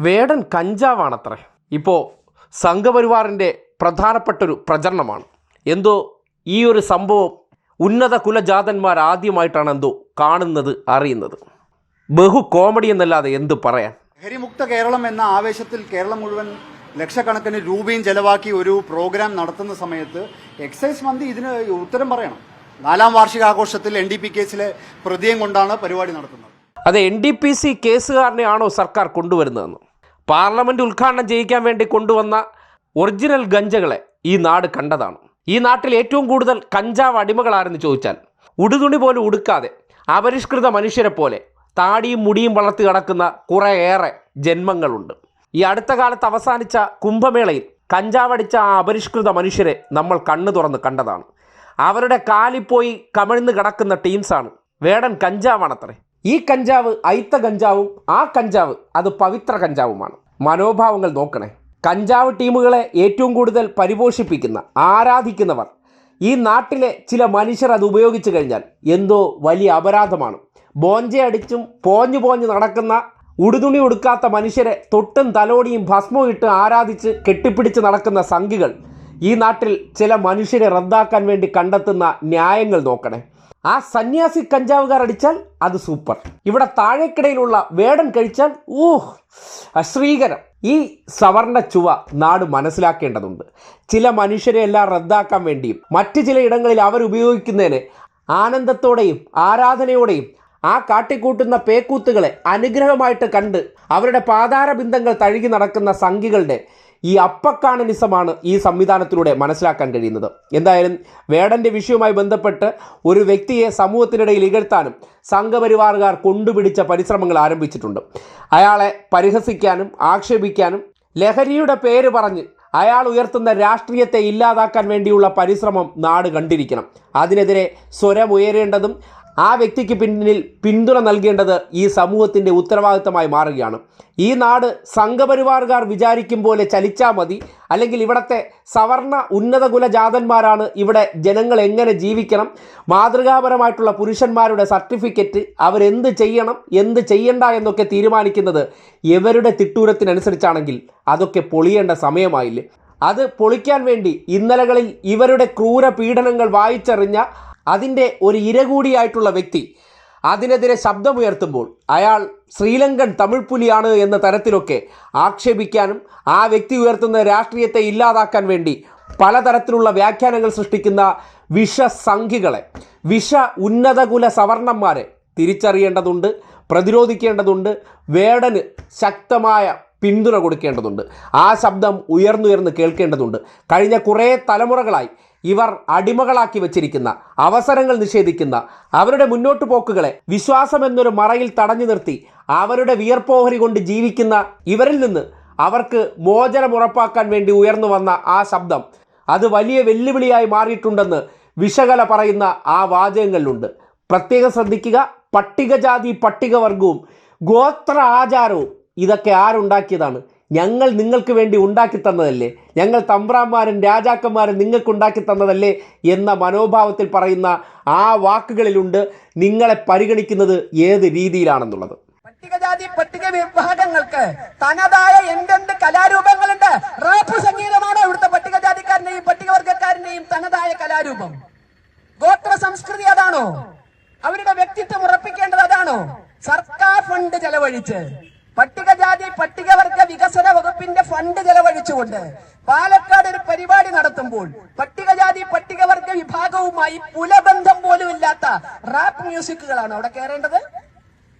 വേടൻ കഞ്ചാവാണത്രേ. ഇപ്പോൾ സംഘപരിവാറിന്റെ പ്രധാനപ്പെട്ടൊരു പ്രചരണമാണ്. എന്തോ ഈ ഒരു സംഭവം ഉന്നത കുലജാതന്മാർ ആദ്യമായിട്ടാണ് എന്തോ കാണുന്നത് അറിയുന്നത്. ബഹു കോമഡി എന്നല്ലാതെ എന്ത് പറയാൻ? ലഹരിമുക്ത കേരളം എന്ന ആവേശത്തിൽ കേരളം മുഴുവൻ ലക്ഷക്കണക്കിന് രൂപയും ചെലവാക്കി ഒരു പ്രോഗ്രാം നടത്തുന്ന സമയത്ത് എക്സൈസ് മന്ത്രി ഇതിന് ഉത്തരം പറയണം. നാലാം വാർഷികാഘോഷത്തിൽ എൻ ഡി പി കേസിലെ പ്രതിയും കൊണ്ടാണ് പരിപാടി നടത്തുന്നത്. അത് എൻ ഡി പി സി കേസുകാരനെയാണോ സർക്കാർ കൊണ്ടുവരുന്നതെന്ന്? പാർലമെന്റ് ഉദ്ഘാടനം ചെയ്യിക്കാൻ വേണ്ടി കൊണ്ടുവന്ന ഒറിജിനൽ ഗഞ്ചകളെ ഈ നാട് കണ്ടതാണ്. ഈ നാട്ടിൽ ഏറ്റവും കൂടുതൽ കഞ്ചാവ് അടിമകളാരെന്ന് ചോദിച്ചാൽ ഉടുതുണി പോലും ഉടുക്കാതെ അപരിഷ്കൃത മനുഷ്യരെ പോലെ താടിയും മുടിയും വളർത്തി കിടക്കുന്ന കുറേയേറെ ജന്മങ്ങളുണ്ട്. ഈ അടുത്ത കാലത്ത് അവസാനിച്ച കുംഭമേളയിൽ കഞ്ചാവടിച്ച ആ അപരിഷ്കൃത മനുഷ്യരെ നമ്മൾ കണ്ണു തുറന്ന് കണ്ടതാണ്. അവരുടെ കാലിൽ പോയി കമിഴ്ന്ന് കിടക്കുന്ന ടീംസാണ് വേടൻ കഞ്ചാവാണത്രേ. ഈ കഞ്ചാവ് അയിത്ത കഞ്ചാവും ആ കഞ്ചാവ് അത് പവിത്ര കഞ്ചാവുമാണ്. മനോഭാവങ്ങൾ നോക്കണേ. കഞ്ചാവ് ടീമുകളെ ഏറ്റവും കൂടുതൽ പരിപോഷിപ്പിക്കുന്ന ആരാധിക്കുന്നവർ. ഈ നാട്ടിലെ ചില മനുഷ്യർ അത് ഉപയോഗിച്ചു കഴിഞ്ഞാൽ എന്തോ വലിയ അപരാധമാണ്. ബോഞ്ചയടിച്ചും പോഞ്ഞു പോഞ്ഞ് നടക്കുന്ന ഉടുതുണി ഉടുക്കാത്ത മനുഷ്യരെ തൊട്ടും തലോടിയും ഭസ്മവും ഇട്ട് ആരാധിച്ച് കെട്ടിപ്പിടിച്ച് നടക്കുന്ന സംഘികൾ ഈ നാട്ടിൽ ചില മനുഷ്യരെ റദ്ദാക്കാൻ വേണ്ടി കണ്ടെത്തുന്ന ന്യായങ്ങൾ നോക്കണേ. ആ സന്യാസി കഞ്ചാവുകാർ അടിച്ചാൽ അത് സൂപ്പർ. ഇവിടെ താഴേക്കിടയിലുള്ള വേടൻ കഴിച്ചാൽ ഊഹ് അശ്രീകരം. ഈ സവർണ ചുവ നാട് മനസ്സിലാക്കേണ്ടതുണ്ട്. ചില മനുഷ്യരെ എല്ലാം റദ്ദാക്കാൻ വേണ്ടിയും മറ്റു ചില ഇടങ്ങളിൽ അവർ ഉപയോഗിക്കുന്നതിന് ആനന്ദത്തോടെയും ആരാധനയോടെയും ആ കാട്ടിക്കൂട്ടുന്ന പേക്കൂത്തുകളെ അനുഗ്രഹമായിട്ട് കണ്ട് അവരുടെ പാതാരബിന്ദങ്ങൾ തഴുകി നടക്കുന്ന സംഘികളുടെ ഈ അപ്പക്കാണനിസമാണ് ഈ സംവിധാനത്തിലൂടെ മനസ്സിലാക്കാൻ കഴിയുന്നത്. എന്തായാലും വേടന്റെ വിഷയവുമായി ബന്ധപ്പെട്ട് ഒരു വ്യക്തിയെ സമൂഹത്തിനിടയിൽ ഇകഴ്ത്താനും സംഘപരിവാറുകാർ കൊണ്ടുപിടിച്ച പരിശ്രമങ്ങൾ ആരംഭിച്ചിട്ടുണ്ട്. അയാളെ പരിഹസിക്കാനും ആക്ഷേപിക്കാനും ലഹരിയുടെ പേര് പറഞ്ഞ് അയാൾ ഉയർത്തുന്ന രാഷ്ട്രീയത്തെ ഇല്ലാതാക്കാൻ വേണ്ടിയുള്ള പരിശ്രമം നാട് കണ്ടിരിക്കണം. അതിനെതിരെ സ്വരമുയരേണ്ടതും ആ വ്യക്തിക്ക് പിന്നിൽ പിന്തുണ നൽകേണ്ടത് ഈ സമൂഹത്തിന്റെ ഉത്തരവാദിത്തമായി മാറുകയാണ്. ഈ നാട് സംഘപരിവാറുകാർ വിചാരിക്കും പോലെ ചലിച്ചാൽ മതി. അല്ലെങ്കിൽ ഇവിടുത്തെ സവർണ ഉന്നത കുലജാതന്മാരാണ് ഇവിടെ ജനങ്ങൾ എങ്ങനെ ജീവിക്കണം? മാതൃകാപരമായിട്ടുള്ള പുരുഷന്മാരുടെ സർട്ടിഫിക്കറ്റ് അവരെന്ത് ചെയ്യണം? എന്ത് ചെയ്യണ്ട എന്നൊക്കെ തീരുമാനിക്കുന്നത് ഇവരുടെ തിട്ടൂരത്തിനനുസരിച്ചാണെങ്കിൽ അതൊക്കെ പൊളിയേണ്ട സമയമായില്ലേ? അത് പൊളിക്കാൻ വേണ്ടി ഇന്നലകളിൽ ഇവരുടെ ക്രൂര പീഡനങ്ങൾ വായിച്ചറിഞ്ഞ അതിന്റെ ഒരു ഇര കൂടിയായിട്ടുള്ള വ്യക്തി അതിനെതിരെ ശബ്ദമുയർത്തുമ്പോൾ അയാൾ ശ്രീലങ്കൻ തമിഴ് പുലിയാണ് എന്ന തരത്തിലൊക്കെ ആക്ഷേപിക്കാനും ആ വ്യക്തി ഉയർത്തുന്ന രാഷ്ട്രീയത്തെ ഇല്ലാതാക്കാൻ വേണ്ടി പലതരത്തിലുള്ള വ്യാഖ്യാനങ്ങൾ സൃഷ്ടിക്കുന്ന വിഷസംഖികളെ വിഷ ഉന്നതകുല സവർണന്മാരെ തിരിച്ചറിയേണ്ടതുണ്ട് പ്രതിരോധിക്കേണ്ടതുണ്ട് വേടന് ശക്തമായ പിന്തുണ കൊടുക്കേണ്ടതുണ്ട്. ആ ശബ്ദം ഉയർന്നുയർന്ന് കേൾക്കേണ്ടതുണ്ട്. കഴിഞ്ഞ കുറേ തലമുറകളായി ഇവർ അടിമകളാക്കി വച്ചിരിക്കുന്ന അവസരങ്ങൾ നിഷേധിക്കുന്ന അവരുടെ മുന്നോട്ടു പോക്കുകളെ വിശ്വാസം എന്നൊരു മറയിൽ തടഞ്ഞു നിർത്തി അവരുടെ വിയർപ്പോഹരി കൊണ്ട് ജീവിക്കുന്ന ഇവരിൽ നിന്ന് അവർക്ക് മോചനം ഉറപ്പാക്കാൻ വേണ്ടി ഉയർന്നു വന്ന ആ ശബ്ദം അത് വലിയ വെല്ലുവിളിയായി മാറിയിട്ടുണ്ടെന്ന് വിശകല പറയുന്ന ആ വാചകങ്ങളിലുണ്ട്. പ്രത്യേകം ശ്രദ്ധിക്കുക പട്ടികജാതി പട്ടികവർഗവും ഗോത്ര ആചാരവും ഇതൊക്കെ ആരുണ്ടാക്കിയതാണ്? ഞങ്ങൾ നിങ്ങൾക്ക് വേണ്ടി ഉണ്ടാക്കി തന്നതല്ലേ? ഞങ്ങൾ തമ്പ്രാന്മാരും രാജാക്കന്മാരും നിങ്ങൾക്ക് ഉണ്ടാക്കി തന്നതല്ലേ എന്ന മനോഭാവത്തിൽ പറയുന്ന ആ വാക്കുകളിലുണ്ട് നിങ്ങളെ പരിഗണിക്കുന്നത് ഏത് രീതിയിലാണെന്നുള്ളത്. പട്ടികജാതി പട്ടിക വിഭാഗങ്ങൾക്ക് തനതായ എന്തെന്ത് കലാരൂപങ്ങളുണ്ട്? റാപ്പ് സംഗീതമാണോ ഇവിടുത്തെ പട്ടികജാതിക്കാരന്റെയും പട്ടികവർഗക്കാരന്റെയും തനതായ കലാരൂപം. ഗോത്ര സംസ്കൃതി അതാണോ? അവരുടെ വ്യക്തിത്വം ഉറപ്പിക്കേണ്ടത് അതാണോ? സർക്കാർ ഫണ്ട് ചെലവഴിച്ച് പട്ടികജാതി പട്ടികവർഗ വികസന വകുപ്പിന്റെ ഫണ്ട് ചെലവഴിച്ചുകൊണ്ട് പാലക്കാട് ഒരു പരിപാടി നടത്തുമ്പോൾ പട്ടികജാതി പട്ടികവർഗ വിഭാഗവുമായി പുലബന്ധം പോലും ഇല്ലാത്ത റാപ്പ് മ്യൂസിക്കുകളാണ് അവിടെ കയറേണ്ടത്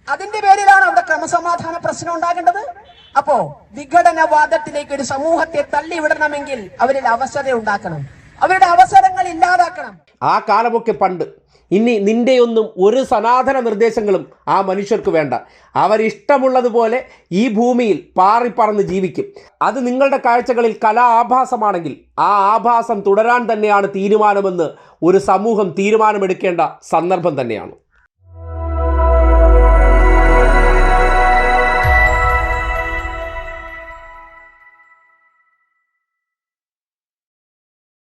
അതിന്റെ പേരിലാണ് അവിടെ ക്രമസമാധാന പ്രശ്നം ഉണ്ടാകേണ്ടത്. അപ്പോ വിഘടനവാദത്തിലേക്ക് ഒരു സമൂഹത്തെ തള്ളിവിടണമെങ്കിൽ അവരിൽ അവസരം ഉണ്ടാക്കണം. അവരുടെ അവസരങ്ങൾ ഇല്ലാതാക്കണം. ആ കാലമൊക്കെ പണ്ട്. ഇനി നിന്റെയൊന്നും ഒരു സനാതന നിർദ്ദേശങ്ങളും ആ മനുഷ്യർക്ക് വേണ്ട. അവരിഷ്ടമുള്ളതുപോലെ ഈ ഭൂമിയിൽ പാറിപ്പറന്ന് ജീവിക്കും. അത് നിങ്ങളുടെ കാഴ്ചകളിൽ കലാ ആഭാസമാണെങ്കിൽ ആ ആഭാസം തുടരാൻ തന്നെയാണ് തീരുമാനമെന്ന് ഒരു സമൂഹം തീരുമാനമെടുക്കേണ്ട സന്ദർഭം തന്നെയാണ്.